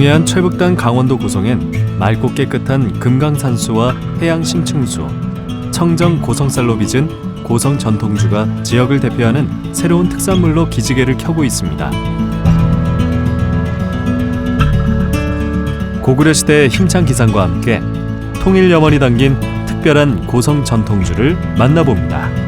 동해안 최북단 강원도 고성엔 맑고 깨끗한 금강산수와 해양 심층수, 청정 고성쌀로 빚은 고성 전통주가 지역을 대표하는 새로운 특산물로 기지개를 켜고 있습니다. 고구려 시대의 힘찬 기상과 함께 통일 염원이 담긴 특별한 고성 전통주를 만나봅니다.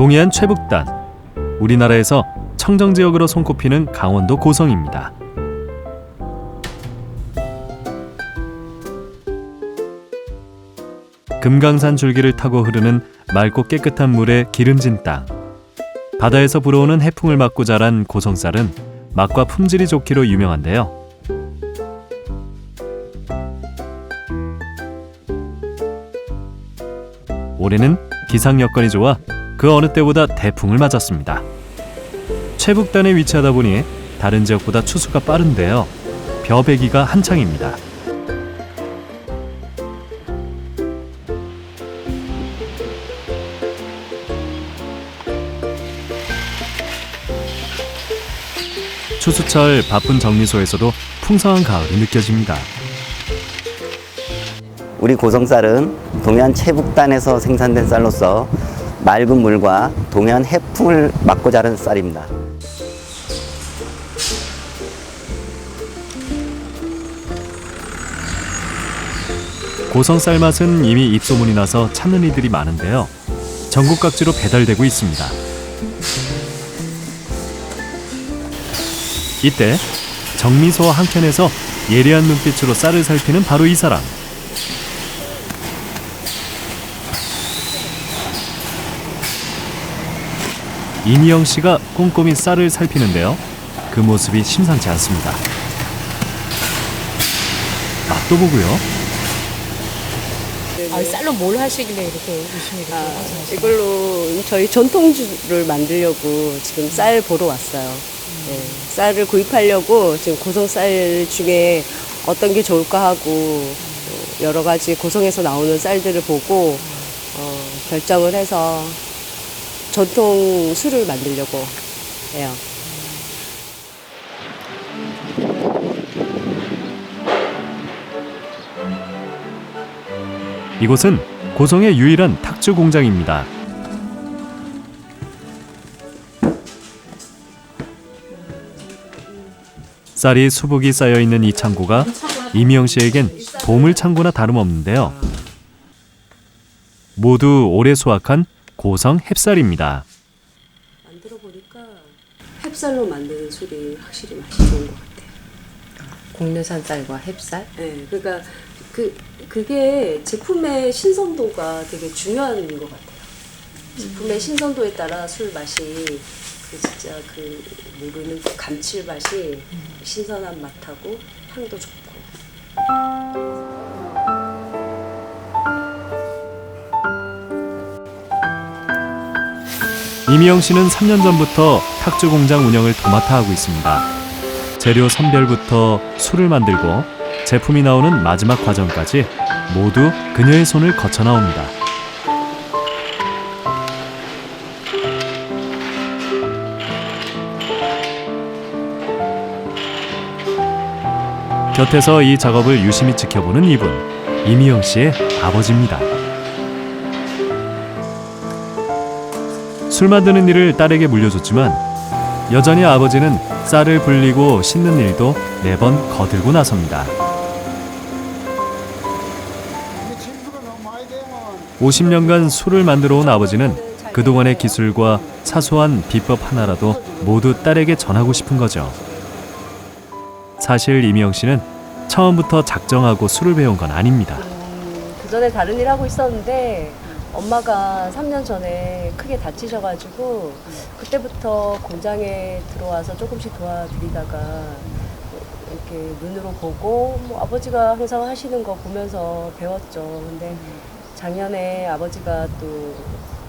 동해안 최북단 우리나라에서 청정 지역으로 손꼽히는 강원도 고성입니다. 금강산 줄기를 타고 흐르는 맑고 깨끗한 물에 기름진 땅. 바다에서 불어오는 해풍을 맞고 자란 고성쌀은 맛과 품질이 좋기로 유명한데요. 올해는 기상 여건이 좋아 그 어느 때보다 대풍을 맞았습니다. 최북단에 위치하다 보니 다른 지역보다 추수가 빠른데요. 벼베기가 한창입니다. 추수철 바쁜 정미소에서도 풍성한 가을이 느껴집니다. 우리 고성쌀은 동해안 최북단에서 생산된 쌀로서 맑은 물과 동해안 해풍을 맞고 자란 쌀입니다. 고성 쌀 맛은 이미 입소문이 나서 찾는 이들이 많은데요. 전국 각지로 배달되고 있습니다. 이때 정미소 한켠에서 예리한 눈빛으로 쌀을 살피는 바로 이 사람. 이니영 씨가 꼼꼼히 쌀을 살피는데요. 그 모습이 심상치 않습니다. 맛도 보고요. 아, 쌀로 뭘 하시길래 이렇게 열심히 이렇게 아, 하시나요? 이걸로 저희 전통주를 만들려고 지금 쌀 보러 왔어요. 네, 쌀을 구입하려고 지금 고성 쌀 중에 어떤 게 좋을까 하고 또 여러 가지 고성에서 나오는 쌀들을 보고 어, 결정을 해서 전통 술을 만들려고 해요. 이곳은 고성의 유일한 탁주 공장입니다. 쌀이 수북이 쌓여 있는 이 창고가 이미영 씨에겐 보물 창고나 다름없는데요. 모두 올해 수확한 고성 햅쌀입니다. 만들어 보니까 햅쌀로 만드는 술이 확실히 맛이 좋은 것 같아요. 국내산 쌀과 햅쌀? 네, 그러니까 그 그게 제품의 신선도가 되게 중요한 것 같아요. 제품의 신선도에 따라 술 맛이 그 진짜 그 모르는 그 감칠맛이 신선한 맛하고 향도 좋고. 이미영 씨는 3년 전부터 탁주 공장 운영을 도맡아 하고 있습니다. 재료 선별부터 술을 만들고 제품이 나오는 마지막 과정까지 모두 그녀의 손을 거쳐 나옵니다. 곁에서 이 작업을 유심히 지켜보는 이분, 이미영 씨의 아버지입니다. 술 만드는 일을 딸에게 물려줬지만 여전히 아버지는 쌀을 불리고 씻는 일도 매번 거들고 나섭니다. 50년간 술을 만들어 온 아버지는 그동안의 기술과 사소한 비법 하나라도 모두 딸에게 전하고 싶은 거죠. 사실 이미영 씨는 처음부터 작정하고 술을 배운 건 아닙니다. 그 전에 다른 일 하고 있었는데 엄마가 3년 전에 크게 다치셔가지고 그때부터 공장에 들어와서 조금씩 도와드리다가 이렇게 눈으로 보고 뭐 아버지가 항상 하시는 거 보면서 배웠죠. 근데 작년에 아버지가 또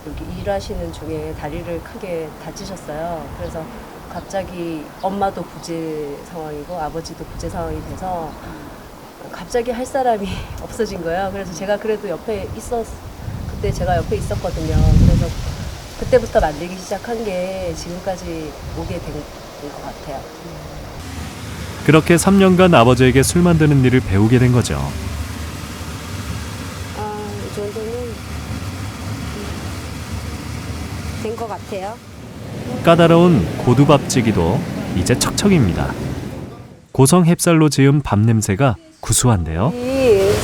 여기 일하시는 중에 다리를 크게 다치셨어요. 그래서 갑자기 엄마도 부재 상황이고 아버지도 부재 상황이 돼서 갑자기 할 사람이 없어진 거예요. 그래서 제가 그래도 옆에 있었 그때 제가 옆에 있었거든요. 그래서 그때부터 만들기 시작한 게 지금까지 오게 된 것 같아요. 그렇게 3년간 아버지에게 술 만드는 일을 배우게 된 거죠. 아, 이 정도는 된 것 같아요. 까다로운 고두밥찌기도 이제 척척입니다. 고성 햅쌀로 지은 밥 냄새가 구수한데요.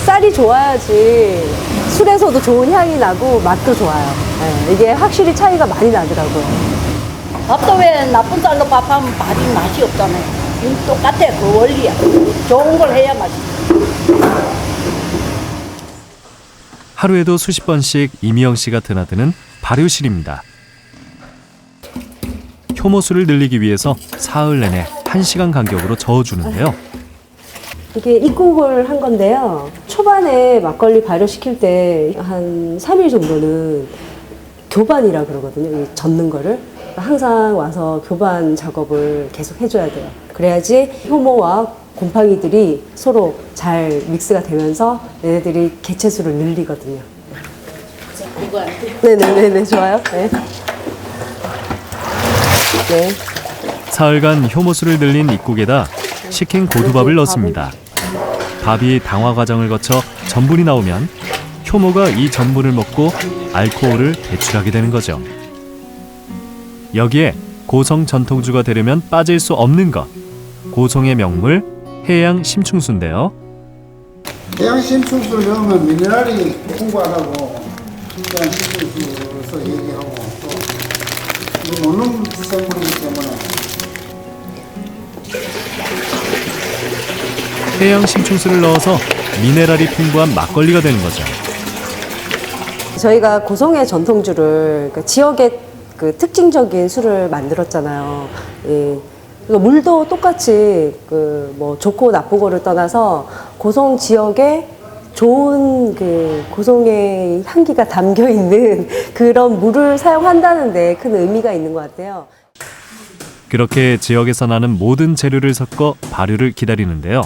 이 쌀이 좋아야지 술에서도 좋은 향이 나고 맛도 좋아요. 네, 이게 확실히 차이가 많이 나더라고요. 밥도 왜 나쁜 쌀로 밥하면 밥이 맛이 없잖아요. 이건 똑같아. 그 원리야. 좋은 걸 해야 맛있어. 하루에도 수십 번씩 이미영 씨가 드나드는 발효실입니다. 효모수를 늘리기 위해서 사흘 내내 1시간 간격으로 저어주는데요. 이게 입국을 한 건데요. 초반에 막걸리 발효시킬 때 한 3일 정도는 교반이라 그러거든요. 이 젓는 거를. 항상 와서 교반 작업을 계속 해줘야 돼요. 그래야지 효모와 곰팡이들이 서로 잘 믹스가 되면서 얘네들이 개체수를 늘리거든요. 네네네네, 좋아요. 네. 네. 사흘간 효모수를 늘린 입국에다 식힌 고두밥을 넣습니다. 밥이 당화 과정을 거쳐 전분이 나오면 효모가 이 전분을 먹고 알코올을 배출하게 되는 거죠. 여기에 고성 전통주가 되려면 빠질 수 없는 것. 고성의 명물 해양 심충수인데요. 해양 심충수를 넣으면 미네랄이 풍부하다고 해양 심충수로서 얘기하고 또 먹는 생물이 해양 심충수를 넣어서 미네랄이 풍부한 막걸리가 되는 거죠. 저희가 고성의 전통주를 그 지역의 그 특징적인 술을 만들었잖아요. 예. 그리고 물도 똑같이 그 뭐 좋고 나쁘고를 떠나서 고성 지역에 좋은 그 고성의 향기가 담겨 있는 그런 물을 사용한다는 데 큰 의미가 있는 것 같아요. 그렇게 지역에서 나는 모든 재료를 섞어 발효를 기다리는데요.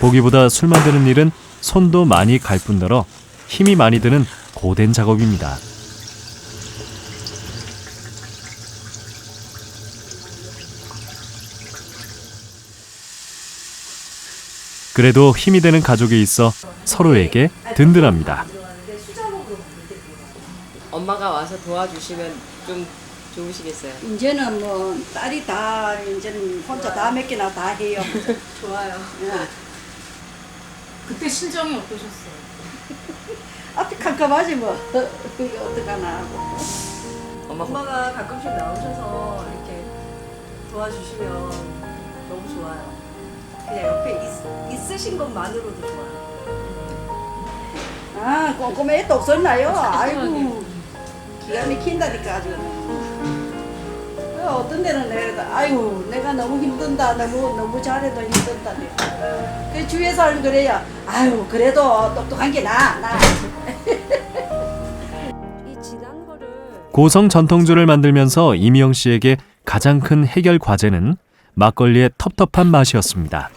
보기보다 술 만드는 일은 손도 많이 갈 뿐더러 힘이 많이 드는 고된 작업입니다. 그래도 힘이 되는 가족이 있어 서로에게 든든합니다. 엄마가 와서 도와주시면 좀 좋으시겠어요. 이제는 뭐 딸이 다 이제는 혼자 다 몇 개나 다 해요. 좋아요. 예. 그때 실정이 어떠셨어요? 앞이 캄캄하지 뭐. 이게 어떡하나 하고. 엄마 엄마가 가끔씩 나오셔서 이렇게 도와주시면 너무 좋아요. 그냥 옆에 있, 있으신 것만으로도 좋아요. 아, 꼼꼼해 똑 썼나요? 아이고. 기가 막힌다니까 아주. 어, 어떤 데는 내가 아이고 내가 너무 힘든다 너무 너무 잘해도 힘든다 그 주위에 사람 그래야 아유 그래도 똑똑한 게 나아 나. 이 진한 거를 고성 전통주를 만들면서 이미영 씨에게 가장 큰 해결 과제는 막걸리의 텁텁한 맛이었습니다.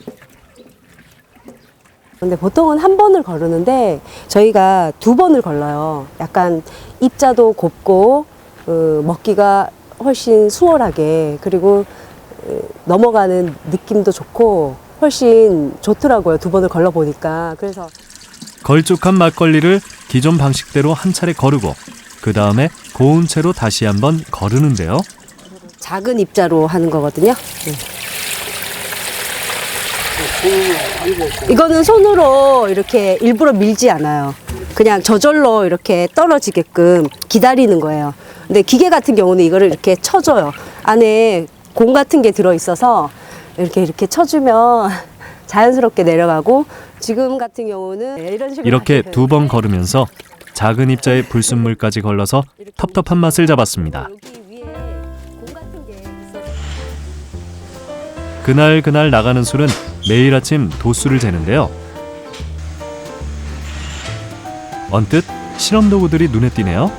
근데 보통은 한 번을 거르는데 저희가 두 번을 걸러요. 약간 입자도 곱고 어, 먹기가 훨씬 수월하게 그리고 어, 넘어가는 느낌도 좋고 훨씬 좋더라고요. 두 번을 걸러 보니까 그래서 걸쭉한 막걸리를 기존 방식대로 한 차례 거르고 그 다음에 고운 채로 다시 한번 거르는데요. 작은 입자로 하는 거거든요. 네. 이거는 손으로 이렇게 일부러 밀지 않아요. 그냥 저절로 이렇게 떨어지게끔 기다리는 거예요. 근데 기계 같은 경우는 이거를 이렇게 쳐줘요. 안에 공 같은 게 들어 있어서 이렇게 이렇게 쳐주면 자연스럽게 내려가고 지금 같은 경우는 이런 식으로 이렇게 두번 거르면서 작은 입자에 불순물까지 걸러서 텁텁한 맛을 잡았습니다. 여기 위에 공 같은 게 있어서 그날 그날 나가는 술은 매일 아침 도수를 재는데요. 언뜻 실험 도구들이 눈에 띄네요.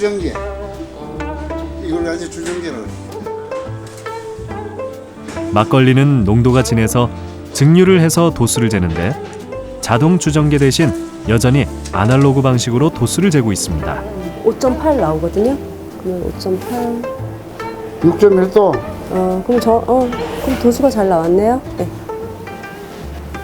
주정기 이걸 가지고 주정기를 막걸리는 농도가 진해서 증류를 해서 도수를 재는데 자동 주정계 대신 여전히 아날로그 방식으로 도수를 재고 있습니다. 5.8 나오거든요. 그러면 5.8. 6.1도 어, 그럼 저, 어, 그럼 도수가 잘 나왔네요. 네.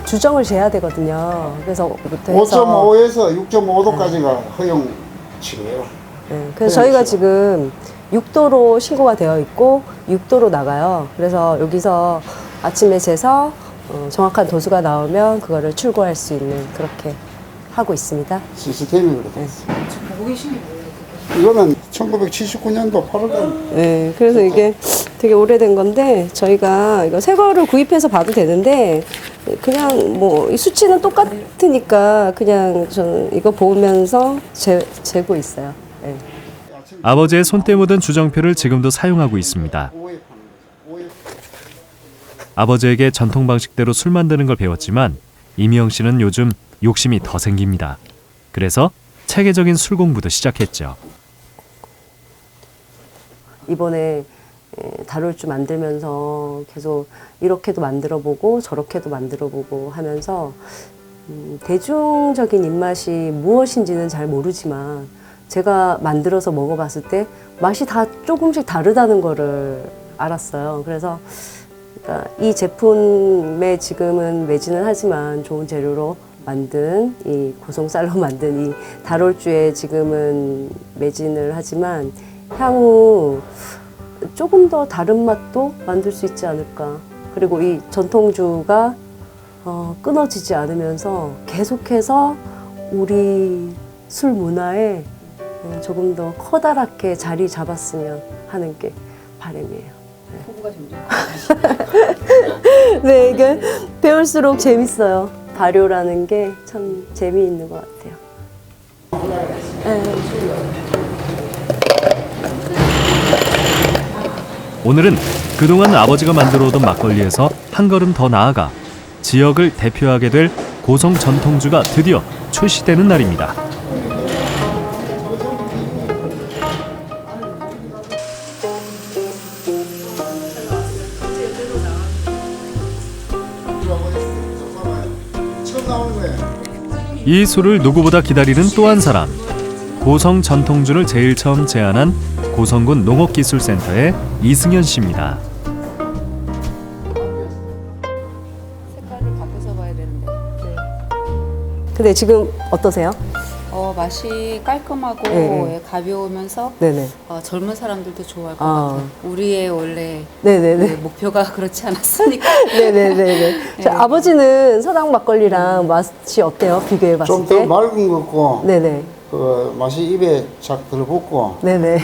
주정을 재야 되거든요. 그래서 부터 해서. 5.5에서 6.5도까지가 허용치예요. 네, 그래서 저희가 지금 6도로 신고가 되어 있고 6도로 나가요. 그래서 여기서 아침에 재서 어, 정확한 도수가 나오면 그거를 출고할 수 있는 그렇게 하고 있습니다. 시스템이 그렇게 됐어요. 이거는 1979년도 8월달 네, 그래서 이게 되게 오래된 건데 저희가 이거 새 거를 구입해서 봐도 되는데 그냥 뭐 이 수치는 똑같으니까 그냥 저는 이거 보면서 재, 재고 있어요. 네. 아버지의 손때 묻은 주정표를 지금도 사용하고 있습니다. 아버지에게 전통 방식대로 술 만드는 걸 배웠지만 이미영 씨는 요즘 욕심이 더 생깁니다. 그래서 체계적인 술 공부도 시작했죠. 이번에 에, 다룰 줄 만들면서 계속 이렇게도 만들어 보고 저렇게도 만들어 보고 하면서 음, 대중적인 입맛이 무엇인지는 잘 모르지만 제가 만들어서 먹어봤을 때 맛이 다 조금씩 다르다는 거를 알았어요. 그래서 그러니까 이 제품에 지금은 매진은 하지만 좋은 재료로 만든 이 고성쌀로 만든 이 다롤주에 지금은 매진을 하지만 향후 조금 더 다른 맛도 만들 수 있지 않을까. 그리고 이 전통주가 어, 끊어지지 않으면서 계속해서 우리 술 문화에 어, 조금 더 커다랗게 자리 잡았으면 하는 게 바람이에요. 네, 이게 배울수록 재밌어요. 발효라는 게 참 재미있는 것 같아요. 오늘은 그동안 아버지가 만들어 오던 막걸리에서 한 걸음 더 나아가 지역을 대표하게 될 고성 전통주가 드디어 출시되는 날입니다. 이 술을 누구보다 기다리는 또 한 사람. 고성 전통주를 제일 처음 제안한 고성군 농업기술센터의 이승현 씨입니다. 색깔을 바꿔서 봐야 되는데. 근데 지금 어떠세요? 어 맛이 깔끔하고 네, 네. 예, 가벼우면서 네네. 어, 젊은 사람들도 좋아할 것 아. 같아요. 우리의 원래 네 네네. 그 목표가 그렇지 않았습니까? 네네네 네. 자, 아버지는 서당 막걸리랑 맛이 어때요? 비교해 봤을 좀더 때? 맑은 것 같고 네네. 그 맛이 입에 착 들어붙고 네네.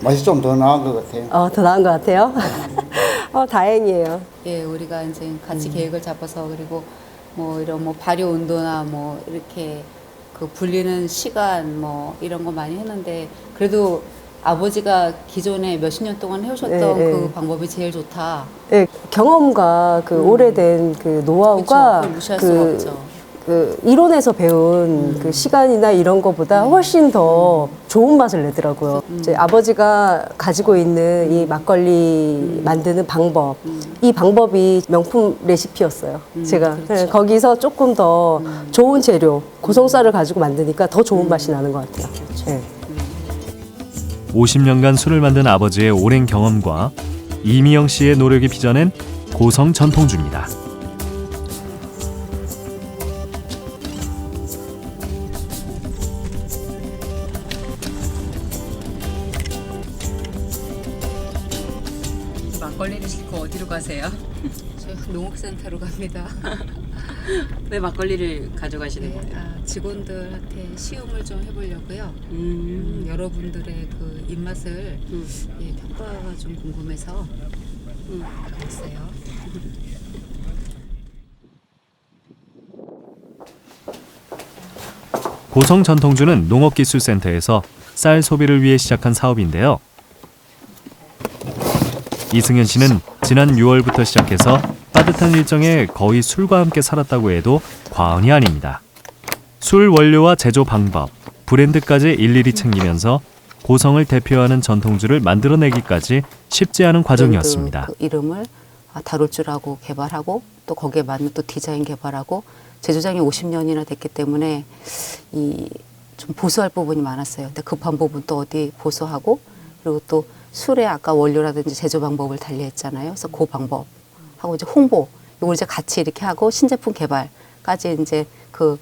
맛이 좀 더 나은 것 같아요. 어, 더 나은 것 같아요? 어, 다행이에요. 예, 우리가 이제 음. 같이 계획을 잡아서 그리고 뭐 이런 뭐 발효 온도나 뭐 이렇게 그 불리는 시간 뭐 이런 거 많이 했는데 그래도 아버지가 기존에 몇십 년 동안 해오셨던 네, 네. 그 방법이 제일 좋다. 네, 경험과 그 오래된 그 노하우가 음. 그쵸, 그걸 무시할 수가 그, 없죠. 그 이론에서 배운 그 시간이나 이런 거보다 훨씬 더 좋은 맛을 내더라고요. 이제 아버지가 가지고 있는 이 막걸리 만드는 방법, 이 방법이 명품 레시피였어요. 제가. 네, 거기서 조금 더 좋은 재료, 고성쌀을 가지고 만드니까 더 좋은 맛이 나는 것 같아요. 네. 50년간 술을 만든 아버지의 오랜 경험과 이미영 씨의 노력이 빚어낸 고성 전통주입니다. 저 농업센터로 갑니다. 왜 막걸리를 가져가시는 거예요? 아, 직원들한테 시음을 좀 해보려고요. 음, 여러분들의 그 입맛을 예, 평가가 좀 궁금해서 음, 하고 있어요. 고성 전통주는 농업기술센터에서 쌀 소비를 위해 시작한 사업인데요. 이승현 씨는 지난 6월부터 시작해서 따뜻한 일정에 거의 술과 함께 살았다고 해도 과언이 아닙니다. 술 원료와 제조 방법, 브랜드까지 일일이 챙기면서 고성을 대표하는 전통주를 만들어내기까지 쉽지 않은 과정이었습니다. 그 이름을 아, 다룰 줄 알고 개발하고 또 거기에 맞는 또 디자인 개발하고 제조장이 50년이나 됐기 때문에 이 좀 보수할 부분이 많았어요. 근데 급한 부분 또 어디 보수하고 그리고 또 술의 아까 원료라든지 제조 방법을 달리했잖아요. 그래서 그 방법 하고 이제 홍보 이걸 이제 같이 이렇게 하고 신제품 개발까지 이제 그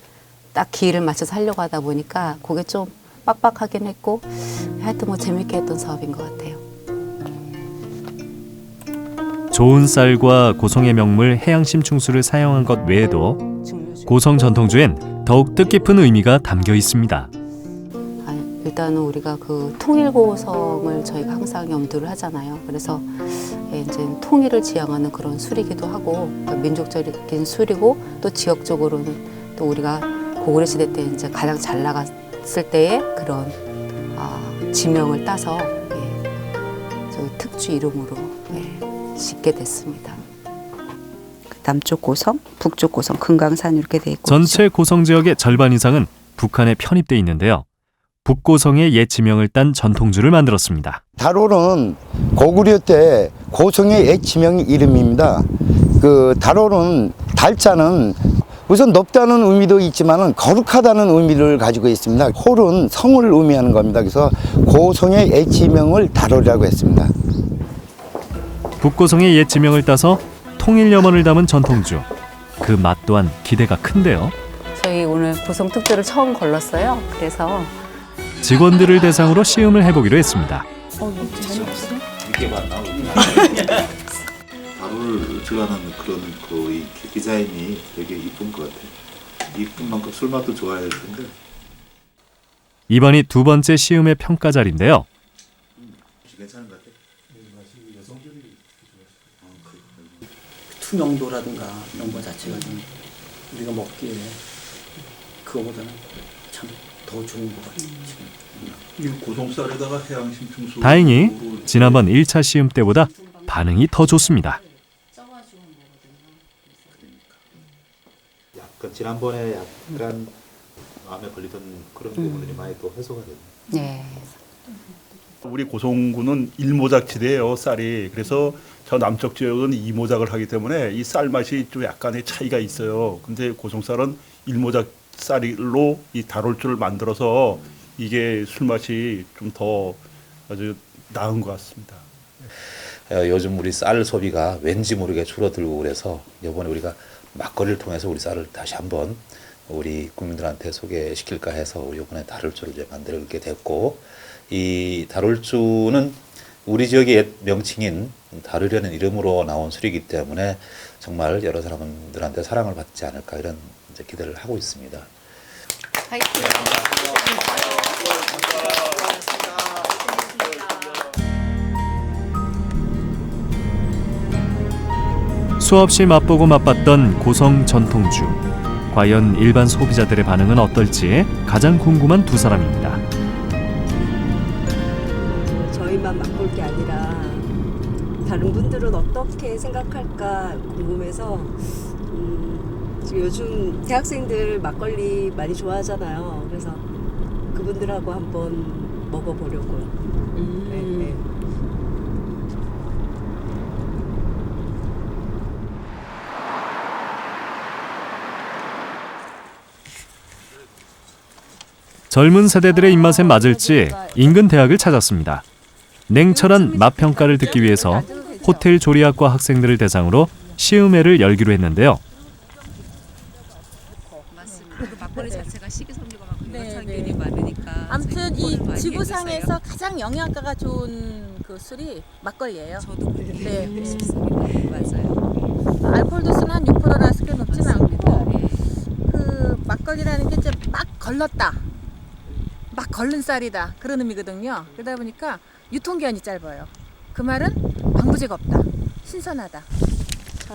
딱 기회를 맞춰서 하려고 하다 보니까 그게 좀 빡빡하긴 했고 하여튼 뭐 재밌게 했던 사업인 것 같아요. 좋은 쌀과 고성의 명물 해양심 충수를 사용한 것 외에도 고성 전통주엔 더욱 뜻깊은 의미가 담겨 있습니다. 아, 일단은 우리가 그 통일 고성을 저희가 항상 염두를 하잖아요. 그래서 예, 이제 통일을 지향하는 그런 술이기도 하고 민족적인 술이고 또 지역적으로는 또 우리가 고구려 시대 때 이제 가장 잘 나갔을 때의 그런 아, 지명을 따서 예, 특주 이름으로 예, 짓게 됐습니다. 남쪽 고성, 북쪽 고성, 금강산 이렇게 돼 있고 전체 고성 지역의 절반 이상은 북한에 편입돼 있는데요. 북고성의 옛 지명을 딴 전통주를 만들었습니다. 다롤은 고구려 때 고성의 옛 지명 이름입니다. 그 다롤은 달자는 우선 높다는 의미도 있지만은 거룩하다는 의미를 가지고 있습니다. 홀은 성을 의미하는 겁니다. 그래서 고성의 옛 지명을 다롤이라고 했습니다. 북고성의 옛 지명을 따서 통일 염원을 담은 전통주. 그 맛 또한 기대가 큰데요. 저희 오늘 고성 특조를 처음 걸렀어요. 그래서 직원들을 대상으로 시음을 해보기로 했습니다. 바로를 들어가는 그런 그이 디자인이 되게 이쁜 것 같아요. 이쁜 만큼 술맛도 좋아야 할 텐데. 이번이 두 번째 시음의 평가 자리인데요. 괜찮은 것 같아요. 투명도라든가 이런 거 자체가 좀 우리가 먹기에 그거보다는 참 더 좋은 것 같아요. 지금. 이 고성쌀에다가 해양심 충수. 다행히 지난번 1차 시음 때보다 반응이 더 좋습니다. 약간 지난번에 약간 마음에 걸리던 그런 부분들이 많이 또 해소가 됐네요. 네. 우리 고성군은 일모작지대예요 쌀이 그래서 저 남쪽 지역은 이모작을 하기 때문에 이 쌀 맛이 좀 약간의 차이가 있어요. 근데 고성쌀은 일모작 쌀로 이 다롤주를 만들어서 이게 술 맛이 좀 더 아주 나은 것 같습니다. 어, 요즘 우리 쌀 소비가 왠지 모르게 줄어들고 그래서 이번에 우리가 막걸리를 통해서 우리 쌀을 다시 한번 우리 국민들한테 소개시킬까 해서 이번에 다룰주를 이제 만들게 됐고 이 다룰주는 우리 지역의 옛 명칭인 다루려는 이름으로 나온 술이기 때문에 정말 여러 사람들한테 사랑을 받지 않을까 이런 이제 기대를 하고 있습니다. 수없이 맛보고 맛봤던 고성 전통주. 과연 일반 소비자들의 반응은 어떨지 가장 궁금한 두 사람입니다. 저희만 맛볼 게 아니라 다른 분들은 어떻게 생각할까 궁금해서 음, 지금 요즘 대학생들 막걸리 많이 좋아하잖아요. 그래서 그분들하고 한번 먹어보려고요. 네, 네. 젊은 세대들의 입맛에 맞을지 인근 대학을 찾았습니다. 냉철한 맛 평가를 듣기 위해서 호텔 조리학과 학생들을 대상으로 시음회를 열기로 했는데요. 막걸리 자체가 식이섬유가 많고 네, 유효성균이 네. 많으니까 아무튼 저희 이 많이 지구상에서. 가장 영양가가 좋은 그 술이 막걸리예요. 저도 그렇게 네. 네. 싶습니다. 맞아요. 알코올 도수는 한 6%라서 꽤 높진 맞습니다. 않고 예. 그 막걸리라는 게 이제 막 걸렀다. 막 걸른 쌀이다. 그런 의미거든요. 그러다 보니까 유통기한이 짧아요. 그 말은 방부제가 없다. 신선하다.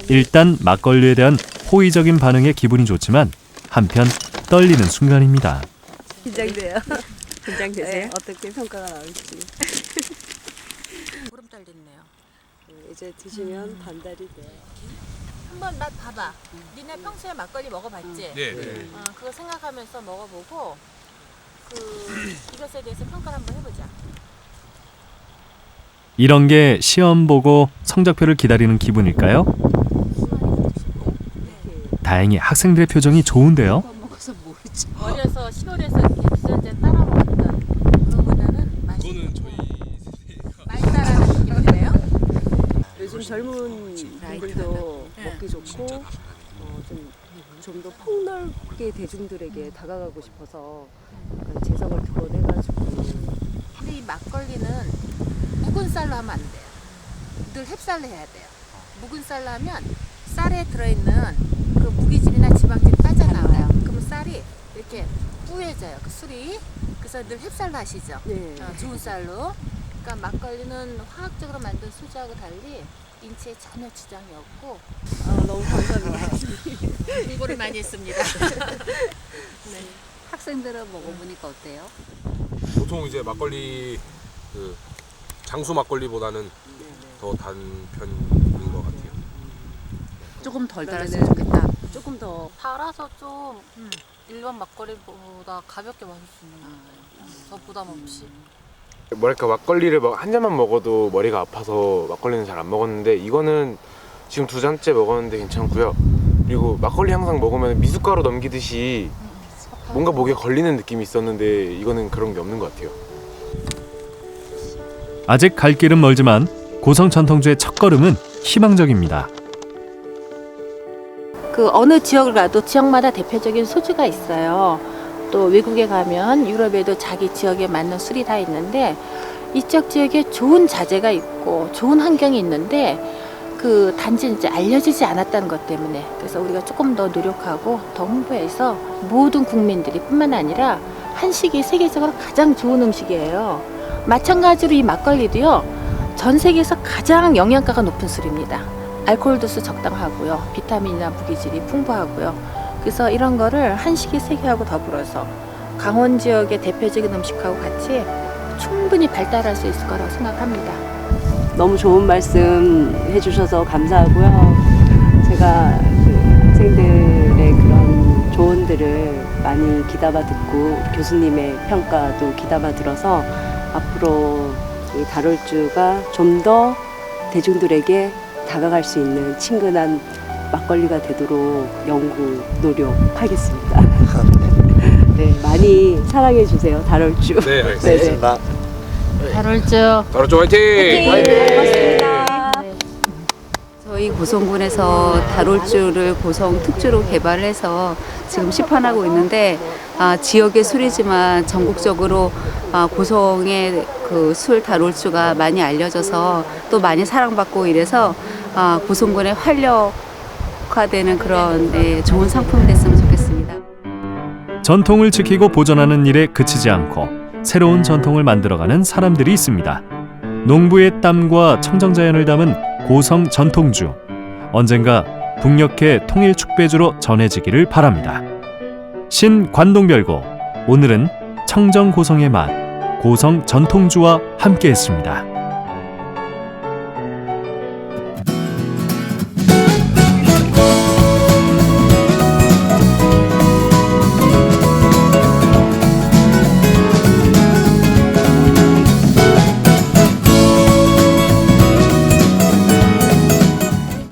일단 막걸리에 대한 호의적인 반응에 기분이 좋지만 한편 떨리는 순간입니다. 긴장돼요. 긴장되세요? 네, 어떻게 평가가 나올지. 보름달 됐네요. 이제 드시면 반달이 돼요. 한번 맛 봐봐. 니네 평소에 막걸리 먹어봤지? 네. 어, 그거 생각하면서 먹어보고 그 이것에 대해서 평가를 한번 해보자. 이런 게 시험 보고 성적표를 기다리는 기분일까요? 다행히 학생들의 표정이 좋은데요. 먹어서 모르죠. 어려서 시골에서 이렇게 기존제 따라 먹었던 그거보다는 맛이 그거는 저희 많이 따라하는 느낌이네요. 요즘 젊은 분들도 먹기 좋고 어, 좀좀 더 폭넓게 대중들에게 다가가고 싶어서 약간 재성을 드러내가지고 근데 이 막걸리는 묵은 쌀로 하면 안 돼요. 늘 햅쌀로 해야 돼요. 묵은 쌀로 하면 쌀에 들어있는 그 무기질이나 지방질이 빠져나와요. 그러면 쌀이 이렇게 뿌얘져요. 그 술이. 그래서 늘 햅쌀로 하시죠. 네. 어, 좋은 쌀로. 그러니까 막걸리는 화학적으로 만든 수주하고 달리 인체에 전혀 지장이 없고 아, 너무 감사합니다. 공부를 많이 했습니다. 학생들은 먹어보니까 어때요? 보통 이제 막걸리 그 장수 막걸리보다는 더 단 편인 것 같아요. 조금 덜 달았으면 좋겠다. 조금 더 달아서 좀 일반 막걸리보다 가볍게 마실 수 있는 거예요. 더 부담 없이. 뭐랄까 막걸리를 뭐한 잔만 먹어도 머리가 아파서 막걸리는 잘 안 먹었는데 이거는 지금 두 잔째 먹었는데 괜찮고요. 그리고 막걸리 항상 먹으면 미숫가루 넘기듯이 뭔가 목에 걸리는 느낌이 있었는데 이거는 그런 게 없는 것 같아요. 아직 갈 길은 멀지만 고성 전통주의 첫 걸음은 희망적입니다. 그 어느 지역을 가도 지역마다 대표적인 소주가 있어요. 또 외국에 가면 유럽에도 자기 지역에 맞는 술이 다 있는데 이쪽 지역에 좋은 자재가 있고 좋은 환경이 있는데 그 단지 이제 알려지지 않았다는 것 때문에 그래서 우리가 조금 더 노력하고 더 홍보해서 모든 국민들이 뿐만 아니라 한식이 세계적으로 가장 좋은 음식이에요. 마찬가지로 이 막걸리도요. 전 세계에서 가장 영양가가 높은 술입니다. 알코올 도수 적당하고요. 비타민이나 무기질이 풍부하고요. 그래서 이런 거를 한식의 세계하고 더불어서 강원 지역의 대표적인 음식하고 같이 충분히 발달할 수 있을 거라고 생각합니다. 너무 좋은 말씀 해주셔서 감사하고요. 제가 그 학생들의 그런 조언들을 많이 귀담아 듣고 교수님의 평가도 귀담아 들어서 앞으로 이 다룰주가 좀 더 대중들에게 다가갈 수 있는 친근한 막걸리가 되도록 연구 노력하겠습니다. 네, 많이 사랑해 주세요, 다룰주. 네, 알겠습니다. 다룰주. 다룰주 화이팅! 저희 고성군에서 다롤주를 고성 특주로 개발해서 지금 시판하고 있는데 아, 지역의 술이지만 전국적으로 아, 고성의 그 술 다롤주가 많이 알려져서 또 많이 사랑받고 이래서 아, 고성군의 활력화되는 그런 네, 좋은 상품이 됐으면 좋겠습니다. 전통을 지키고 보존하는 일에 그치지 않고 새로운 전통을 만들어가는 사람들이 있습니다. 농부의 땀과 청정자연을 담은 고성 전통주. 언젠가 북녘의 통일 축배주로 전해지기를 바랍니다. 신관동별고 오늘은 청정 고성의 맛 고성 전통주와 함께했습니다.